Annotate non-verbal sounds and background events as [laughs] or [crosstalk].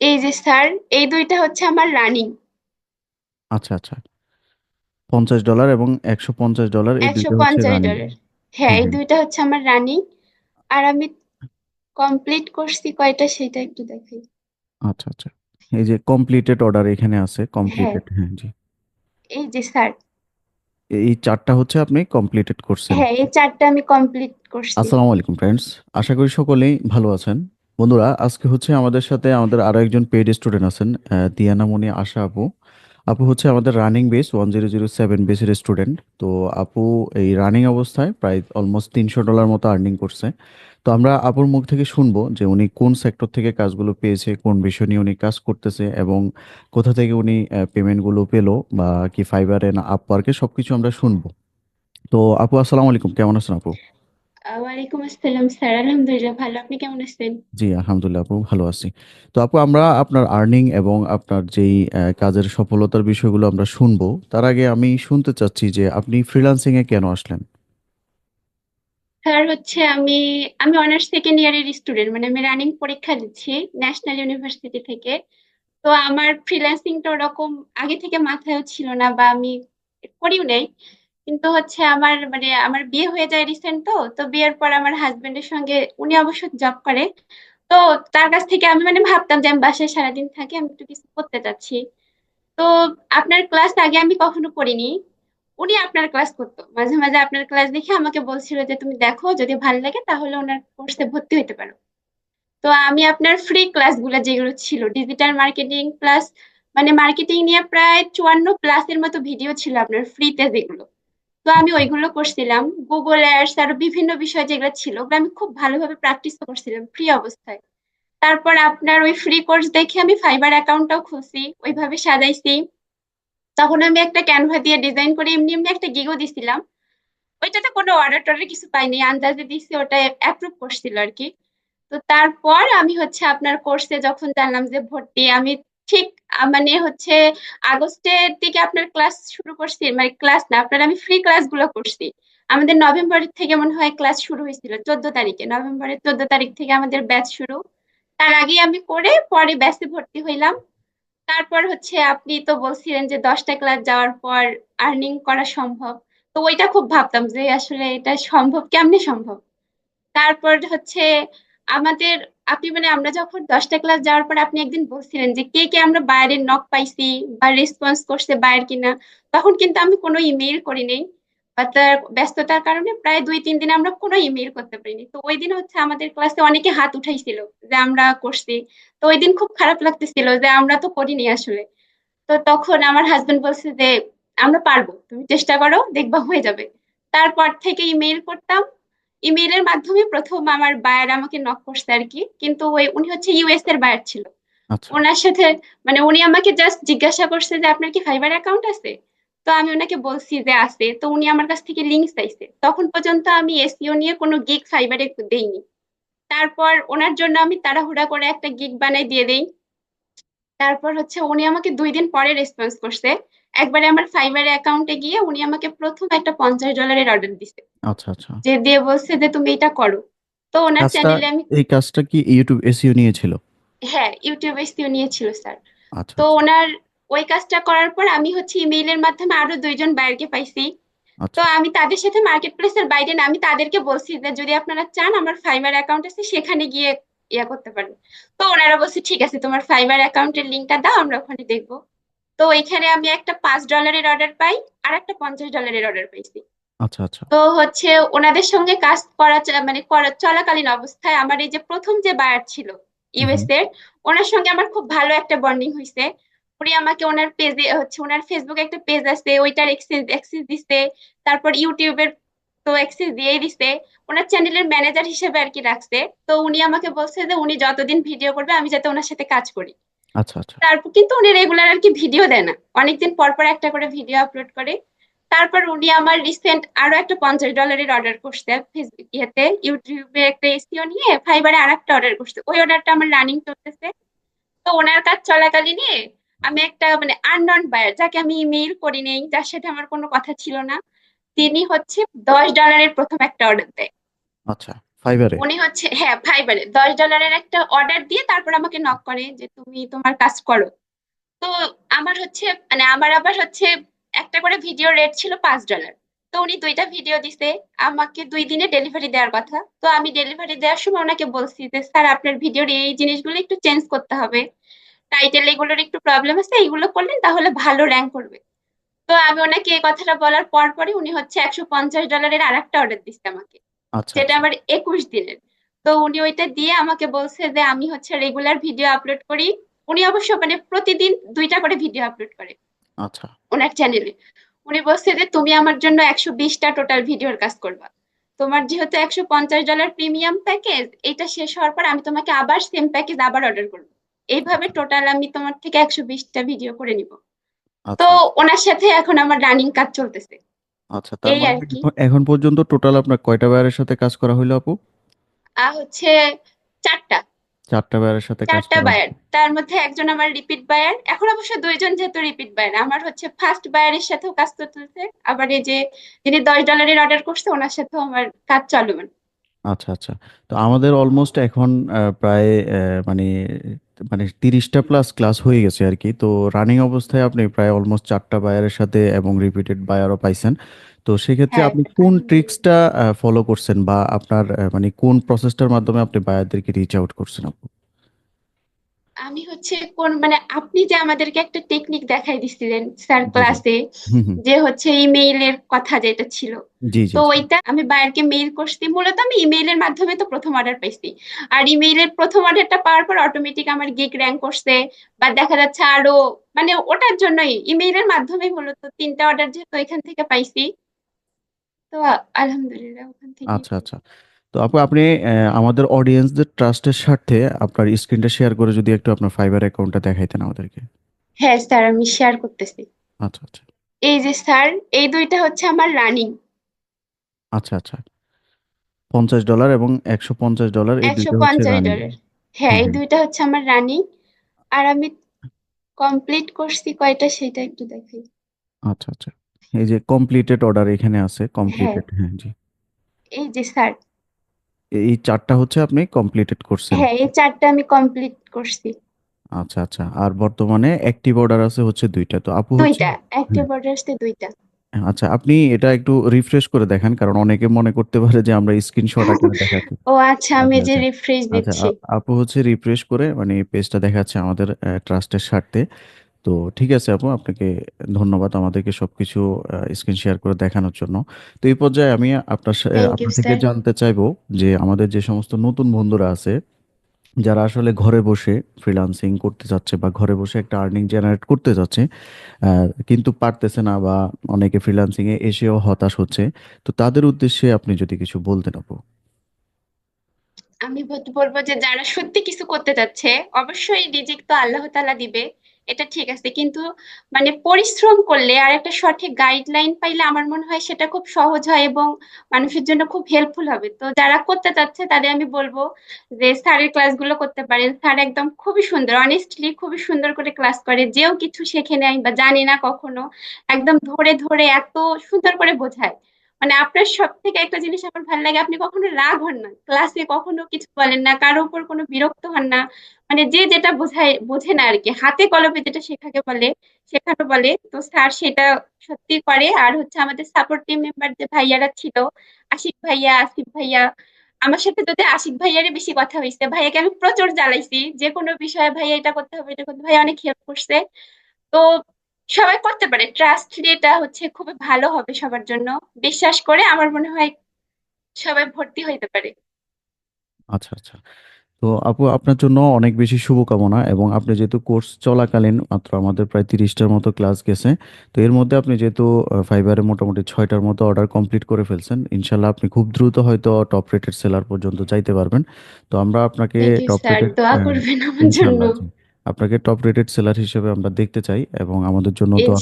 এই যে স্যার এই দুইটা হচ্ছে আমার রানিং। আচ্ছা আচ্ছা। পঞ্চাশ ডলার এবং একশো পঞ্চাশ ডলার এই একশো দুইটা হচ্ছে পঞ্চাশ রানিং। ডলার হ্যাঁ এই দুইটা হচ্ছে আমার রানিং। আর আমি কমপ্লিট করছি কয়টা সেটা একটু দেখাই। আচ্ছা আচ্ছা। এই যে কমপ্লিটেড অর্ডার এখানে আছে হ্যাঁ। কমপ্লিটেড হ্যাঁ জি। এই যে স্যার। এই চারটা হচ্ছে আপনি কমপ্লিটেড করছেন। হ্যাঁ এই চারটা আমি কমপ্লিট করছি। আসসালামু আলাইকুম ফ্রেন্ডস আশা করি সকলেই ভালো আছেন। বন্ধুরা আজকে হচ্ছে আমাদের সাথে আমাদের আরও একজন পেইড স্টুডেন্ট আছেন আহ, দিয়ানা মনি আশা আপু। আপু হচ্ছে আমাদের running base one zero zero seven বেসের স্টুডেন্ট তো আপু এই রানিং অবস্থায় প্রায় অলমোস্ট তিনশো ডলার মতো আর্নিং করছে। তো আমরা আপুর মুখ থেকে শুনব যে উনি কোন সেক্টর থেকে কাজগুলো পেয়েছে কোন বিষয় নিয়ে উনি কাজ করতেছে এবং কোথা থেকে উনি পেমেন্টগুলো পেল বা কি ফাইবারে না আপওয়ার্কে সবকিছু আমরা শুনব। তো আপু আসসালামু আলাইকুম। কেমন আছেন আপু? ওয়ালাইকুম আসসালাম স্যার আলহামদুলিল্লাহ ভালো। আপনি কেমন আছেন? জি আলহামদুলিল্লাহ আপু ভালো আছি। তো আপু আমরা আপনার আর্নিং এবং আপনার যেই আহ, কাজের সফলতার বিষয়গুলো আমরা শুনব তার আগে আমি শুনতে চাচ্ছি যে আপনি ফ্রিল্যান্সিং এ কেন আসলেন? স্যার হচ্ছে আমি আমি অনার্স সেকেন্ড ইয়ারের স্টুডেন্ট মানে আমি রানিং পরীক্ষা দিচ্ছি ন্যাশনাল ইউনিভার্সিটি থেকে। তো আমার ফ্রিল্যান্সিংটা ওরকম আগে থেকে মাথায়ও ছিল না বা আমি করিও নাই। কিন্তু হচ্ছে আমার মানে আমার বিয়ে হয়ে যায় রিসেন্ট তো তো বিয়ের পর আমার হাজবেন্ডের সঙ্গে উনি অবশ্য জব করে। তো তার কাছ থেকে আমি মানে ভাবতাম যে আমি বাসায় সারাদিন থাকি, আমি একটু কিছু করতে চাচ্ছি তো আপনার ক্লাস আগে আমি কখনো করিনি। উনি আপনার ক্লাস করতো। মাঝে মাঝে আপনার ক্লাস দেখে আমাকে বলছিল যে, তুমি দেখো, যদি ভালো লাগে তাহলে ওনার কোর্সে ভর্তি হতে পারো। তো আমি আপনার ফ্রি ক্লাসগুলো যেগুলো ছিল ডিজিটাল মার্কেটিং প্লাস মানে মার্কেটিং নিয়ে প্রায় চুয়ান্ন প্লাসের মতো ভিডিও ছিল আপনার ফ্রিতে যেগুলো। তো আমি ওইগুলো করছিলাম। গুগল অ্যাডস আরও বিভিন্ন বিষয় যেগুলো ছিল, ওগুলো আমি খুব ভালোভাবে প্র্যাকটিস করছিলাম ফ্রি অবস্থায়। তারপর আপনার ওই ফ্রি কোর্স দেখে আমি ফাইবার অ্যাকাউন্টটাও খুলছি, ওইভাবে সাজাইছি। তখন আমি একটা ক্যানভা দিয়ে ডিজাইন করে এমনি এমনি একটা গিগও দিছিলাম। ওইটাতে কোনো অর্ডার টর্ডার কিছু পাইনি, আন্দাজে দিছি ওটা অ্যাপ্রুভ করছিল আর কি। তো তারপর আমি হচ্ছে আপনার কোর্সে যখন জানলাম যে ভর্তি, আমি ঠিক মানে হচ্ছে আগস্টের দিকে আপনার ক্লাস শুরু করছি মানে ক্লাস না, আপনার আমি ফ্রি ক্লাসগুলো করছি। আমাদের নভেম্বর থেকে মনে হয় ক্লাস শুরু হয়েছিল, চোদ্দ তারিখে। নভেম্বরের চোদ্দ তারিখ থেকে আমাদের ব্যাচ শুরু। তার আগে আমি করে পরে ব্যাচে ভর্তি হইলাম। তারপর হচ্ছে আপনি তো বলছিলেন যে দশটা ক্লাস যাওয়ার পর আর্নিং করা সম্ভব। তো ওইটা খুব ভাবতাম যে আসলে এটা সম্ভব, কেমনে সম্ভব? তারপর হচ্ছে আমাদের আপনি মানে আমরা যখন দশটা ক্লাস যাওয়ার পর আপনি একদিন বলছিলেন যে কে কে আমরা বাইরের নক পাইছি বা রেসপন্স করছে বাইরের কিনা, তখন কিন্তু আমি কোনো ইমেইল করি নাই। বা তার ব্যস্ততার কারণে প্রায় দুই, তিন দিন আমরা কোনো ইমেইল করতে পারিনি। তো ওই দিন হচ্ছে আমাদের ক্লাসে অনেকে হাত উঠাইছিল যে আমরা করছি। তো ওই দিন খুব খারাপ লাগতেছিল যে আমরা তো করিনি আসলে। তো তখন আমার হাজবেন্ড বলছে যে, আমরা পারব, তুমি চেষ্টা করো, দেখবা হয়ে যাবে। তারপর থেকে ইমেইল করতাম। ইমেইলের মাধ্যমে প্রথম আমার বায়ার আমাকে নক করছে আর কি। কিন্তু ওই উনি হচ্ছে ইউএস এর বায়ার ছিল। আচ্ছা। ওনার সাথে মানে উনি আমাকে জাস্ট জিজ্ঞাসা করছে যে আপনার কি ফাইবার অ্যাকাউন্ট আছে? তো আমি ওনাকে বলছি যে আছে। তো উনি আমার কাছ থেকে লিঙ্ক চাইছে। তখন পর্যন্ত আমি এসিও নিয়ে কোনো গিগ ফাইবারে দেইনি। তারপর ওনার জন্য আমি তাড়াহুড়া করে একটা গিগ বানাই দিয়ে দেই। তারপর হচ্ছে উনি আমাকে দুই দিন পরে রেসপন্স করছে। একবারে আমার ফাইবার অ্যাকাউন্টে গিয়ে উনি আমাকে প্রথম একটা পঞ্চাশ ডলারের অর্ডার দিছে। আচ্ছা আচ্ছা। যে দিয়ে বলছে যে তুমি এটা করো। তো ওনার চ্যানেলে আমি এই কাজটা কি ইউটিউব এসইও নিয়েছিল? হ্যাঁ ইউটিউব এসইও নিয়েছিল স্যার। আচ্ছা তো আচ্ছা। ওনার ওই কাজটা করার পর আমি হচ্ছে ইমেইলের মাধ্যমে আরও দুইজন বায়ারকে পাইছি। তো আচ্ছা আমি তাদের সাথে মার্কেট প্লেসের বাইরে না আমি তাদেরকে বলছি যে যদি আপনারা চান আমার ফাইবার অ্যাকাউন্ট আছে সেখানে গিয়ে ইয়া করতে পারেন। তো ওনারা বলছে ঠিক আছে তোমার ফাইবার অ্যাকাউন্টের লিঙ্কটা দাও আমরা ওখানে দেখব। তো এখানে আমি একটা পাঁচ ডলারের অর্ডার পাই আর একটা পঞ্চাশ ডলারের অর্ডার পাইছি। আচ্ছা আচ্ছা। তো হচ্ছে ওনাদের সঙ্গে কাজ করা মানে করা চলাকালীন অবস্থায় আমার এই যে প্রথম যে বায়ার ছিল ইউএস এর ওনার সঙ্গে আমার খুব ভালো একটা বন্ডিং হয়েছে উনি আমাকে ওনার পেজে হচ্ছে ওনার ফেসবুকে একটা পেজ আছে ওইটার এক্সেস অ্যাক্সেস দিছে তারপর ইউটিউবের তো অ্যাক্সেস দিয়েই দিছে। ওনার চ্যানেলের ম্যানেজার হিসেবে আর কি রাখছে। তো উনি আমাকে বলছে যে উনি যতদিন ভিডিও করবে আমি যাতে ওনার সাথে কাজ করি। আচ্ছা আচ্ছা। তারপর কিন্তু উনি রেগুলার আর কি ভিডিও দেয় না অনেকদিন পর পর একটা করে ভিডিও আপলোড করে। তারপর উনি আমার রিসেন্ট আরও একটা পঞ্চাশ ডলারের অর্ডার করছে ফেসবুক ইয়েতে ইউটিউবে একটা এসিও নিয়ে ফাইবারে আর একটা অর্ডার করছে। ওই অর্ডারটা আমার রানিং চলতেছে। তো ওনার কাজ চলাকালীনে আমি একটা মানে আননন বায়ার যাকে আমি ইমেইল করি নেই যার সাথে আমার কোনো কথা ছিল না তিনি হচ্ছে দশ ডলারের প্রথম একটা অর্ডার দেয়। আচ্ছা। ফাইবারে উনি হচ্ছে হ্যাঁ ফাইবারে দশ ডলারের একটা অর্ডার দিয়ে তারপর আমাকে নক করে যে, তুমি তোমার কাজ করো। তো আমার হচ্ছে মানে আমার আবার হচ্ছে একটা করে ভিডিও রেট ছিল পাঁচ ডলার তো উনি দুইটা ভিডিও দিছে। আমাকে দুই দিনে ডেলিভারি দেওয়ার কথা। তো আমি ডেলিভারি দেওয়ার সময় ওনাকে বলছি যে, স্যার, আপনার ভিডিওর এই জিনিসগুলো একটু চেঞ্জ করতে হবে। টাইটেল এগুলোর একটু প্রবলেম আছে, এইগুলো করলেন তাহলে ভালো র্যাঙ্ক করবে। তো আমি ওনাকে এই কথাটা বলার পর পরই উনি হচ্ছে একশো পঞ্চাশ ডলারের আর একটা অর্ডার দিচ্ছে আমাকে। আচ্ছা যেটা আচ্ছা। আমার একুশ দিনের। তো উনি ওইটা দিয়ে আমাকে বলছে যে আমি হচ্ছে রেগুলার ভিডিও আপলোড করি। উনি অবশ্য মানে প্রতিদিন দুইটা করে ভিডিও আপলোড করে আচ্ছা। ওনার চ্যানেলে উনি বলছে যে তুমি আমার জন্য একশো বিশটা টোটাল ভিডিওর কাজ করবা। তোমার যেহেতু একশো পঞ্চাশ ডলার প্রিমিয়াম প্যাকেজ এটা শেষ হওয়ার পর আমি তোমাকে আবার সেম প্যাকেজ আবার অর্ডার করব। এইভাবে টোটাল আমি তোমার থেকে একশো বিশটা ভিডিও করে নিব। তো আচ্ছা ওনার সাথে এখন আমার রানিং কাজ চলতেছে। আচ্ছা তার এই মানে আর কি। এখন এখন পর্যন্ত টোটাল আপনার কয়টা বায়ারের সাথে কাজ করা হইল আপু? আর হচ্ছে চারটা। চারটা বায়ারের সাথে কাজ চারটা করা। বায়ার। তার মধ্যে একজন আমার রিপিট বায়ার। এখন অবশ্য দুইজন যেহেতু রিপিট বায়ার আমার হচ্ছে ফার্স্ট বায়ারের সাথেও কাজ চলতেছে আবার এই যে যিনি দশ ডলারের অর্ডার করছে ওনার সাথেও আমার কাজ চলমান। আচ্ছা আচ্ছা। তো আমাদের অলমোস্ট এখন আহ, প্রায় আহ, মানে মানে তিরিশটা প্লাস ক্লাস হয়ে গেছে আর কি। তো রানিং অবস্থায় আপনি প্রায় অলমোস্ট চারটা বায়ারের সাথে এবং রিপিটেড বায়ারও পাইছেন। তো সেক্ষেত্রে হ্যাঁ আপনি কোন ট্রিক্সটা ফলো করছেন বা আপনার মানে কোন প্রসেসটার মাধ্যমে আপনি বায়ারদেরকে রিচ আউট করছেন আপু? আমি হচ্ছে কোন মানে আপনি যে আমাদেরকে একটা টেকনিক দেখাই দিছিলেন স্যার ক্লাসে যে হচ্ছে ইমেইলের কথা যেটা ছিল। তো ওইটা আমি বায়ারকে মেইল করছি মূলত আমি ইমেইলের মাধ্যমে তো প্রথম অর্ডার পাইছি। আর ইমেইলের প্রথম অর্ডারটা পাওয়ার পর অটোমেটিক আমার গিগ র্যাঙ্ক করছে বা দেখা যাচ্ছে আরও মানে ওটার জন্যই ইমেইলের মাধ্যমে মূলত তিনটা অর্ডার যেহেতু এখান থেকে পাইছি। তো আলহামদুলিল্লাহ ওখান থেকে। আচ্ছা আচ্ছা। তো আপু আপনি আমাদের অডিয়েন্সদের ট্রাস্টের স্বার্থে আপনার স্ক্রিনটা শেয়ার করে যদি একটু আপনার ফাইবার অ্যাকাউন্টটা দেখাইতেন আমাদেরকে। হ্যাঁ স্যার আমি শেয়ার করতেছি। আচ্ছা আচ্ছা। এই যে স্যার এই দুইটা হচ্ছে আমার রানিং আচ্ছা আচ্ছা। পঞ্চাশ ডলার এবং একশো পঞ্চাশ ডলার এই একশো দুইটা হচ্ছে পঞ্চাশ রানিং ডলার হ্যাঁ হ্যাঁ এই হ্যাঁ দুইটা হচ্ছে আমার রানিং আর আমি কমপ্লিট করছি কয়টা সেটা একটু দেখাই আচ্ছা আচ্ছা। এই যে কমপ্লিটেড অর্ডার এখানে আছে হ্যাঁ। কমপ্লিটেড হ্যাঁ জি। এই যে স্যার এই চারটা হচ্ছে আপনি কমপ্লিটেড করছেন? হ্যাঁ এই চারটা আমি কমপ্লিট করছি। আচ্ছা আচ্ছা আর বর্তমানে অ্যাক্টিভ অর্ডার আছে হচ্ছে দুইটা তো আপু হচ্ছে দুইটা অ্যাক্টিভ অর্ডার আসছে দুইটা। আচ্ছা আপনি এটা একটু রিফ্রেশ করে দেখান কারণ অনেকে মনে করতে পারে যে আমরা স্ক্রিনশট আকারে [laughs] দেখাচ্ছি। ও আচ্ছা আমি আচ্ছা যে আচ্ছা। রিফ্রেশ আচ্ছা দিচ্ছি। আপু হচ্ছে রিফ্রেশ করে মানে পেজটা দেখাচ্ছে আমাদের ট্রাস্টের স্বার্থে। তো ঠিক আছে আপু আপনাকে ধন্যবাদ আমাদেরকে সবকিছু স্ক্রিন শেয়ার করে দেখানোর জন্য। তো এই পর্যায়ে আমি আপনার সা- থ্যাংক ইউ আপনার থেকে স্যার জানতে চাইব যে আমাদের যে সমস্ত নতুন বন্ধুরা আছে যারা আসলে ঘরে বসে ফ্রিল্যান্সিং করতে চাচ্ছে বা ঘরে বসে একটা আর্নিং জেনারেট করতে চাচ্ছে আহ, কিন্তু পারতেছে না বা অনেকে ফ্রিল্যান্সিং এ এসেও হতাশ হচ্ছে তো তাদের উদ্দেশ্যে আপনি যদি কিছু বলতেন আপু। আমি বল- বলব যে যারা সত্যি কিছু করতে চাচ্ছে অবশ্যই রিজিক তো আল্লাহ তাআলা দিবে। এটা ঠিক আছে। কিন্তু মানে পরিশ্রম করলে আর একটা সঠিক গাইডলাইন পাইলে আমার মনে হয় সেটা খুব সহজ হয় এবং মানুষের জন্য খুব হেল্পফুল হবে। তো যারা করতে চাচ্ছে তাদের আমি বলব যে স্যারের ক্লাসগুলো করতে পারেন। স্যার একদম খুবই সুন্দর অনেস্টলি খুবই সুন্দর করে ক্লাস করে। যেও কিছু শেখে নেয় বা জানে না কখনো, একদম ধরে ধরে এত সুন্দর করে বোঝায়। মানে আপনার সব থেকে একটা জিনিস আমার ভালো লাগে, আপনি কখনো রাগ হন না। ক্লাসে কখনো কিছু বলেন না, কারও উপর কোনো বিরক্ত হন না। মানে যে যেটা বোঝায়, বোঝে না আর কি হাতে কলমে যেটা শেখাকে বলে, শেখানো বলে। তো স্যার সেটা সত্যি করে। আর হচ্ছে আমাদের সাপোর্ট টিম মেম্বার যে ভাইয়ারা ছিল, আশিক ভাইয়া, আসিফ ভাইয়া, আমার সাথে যদি আশিক ভাইয়ারই বেশি কথা হয়েছে ভাইয়াকে আমি প্রচুর জ্বালাইছি। যে কোনো বিষয়ে ভাইয়া এটা করতে হবে, এটা করতে ভাইয়া অনেক হেল্প করছে। তো সবাই করতে পারে। ট্রাস্টলি এটা হচ্ছে খুবই ভালো হবে সবার জন্য। বিশ্বাস করে আমার মনে হয় সবাই ভর্তি হইতে পারে। আচ্ছা আচ্ছা। তো আপু আপনার জন্য অনেক বেশি শুভকামনা এবং আপনি যেহেতু কোর্স চলাকালীন মাত্র আমাদের প্রায় তিরিশটার মতো ক্লাস গেছে তো এর মধ্যে আপনি যেহেতু ফাইবারে মোটামুটি ছয়টার মতো অর্ডার কমপ্লিট করে ফেলছেন ইনশাল্লাহ আপনি খুব দ্রুত হয়তো টপ রেটেড সেলার পর্যন্ত যাইতে পারবেন। তো আমরা আপনাকে টপ রেটেড ইনশাল্লাহ আপনাকে টপ রেটেড সেলার হিসেবে আমরা দেখতে চাই এবং আমাদের জন্য তো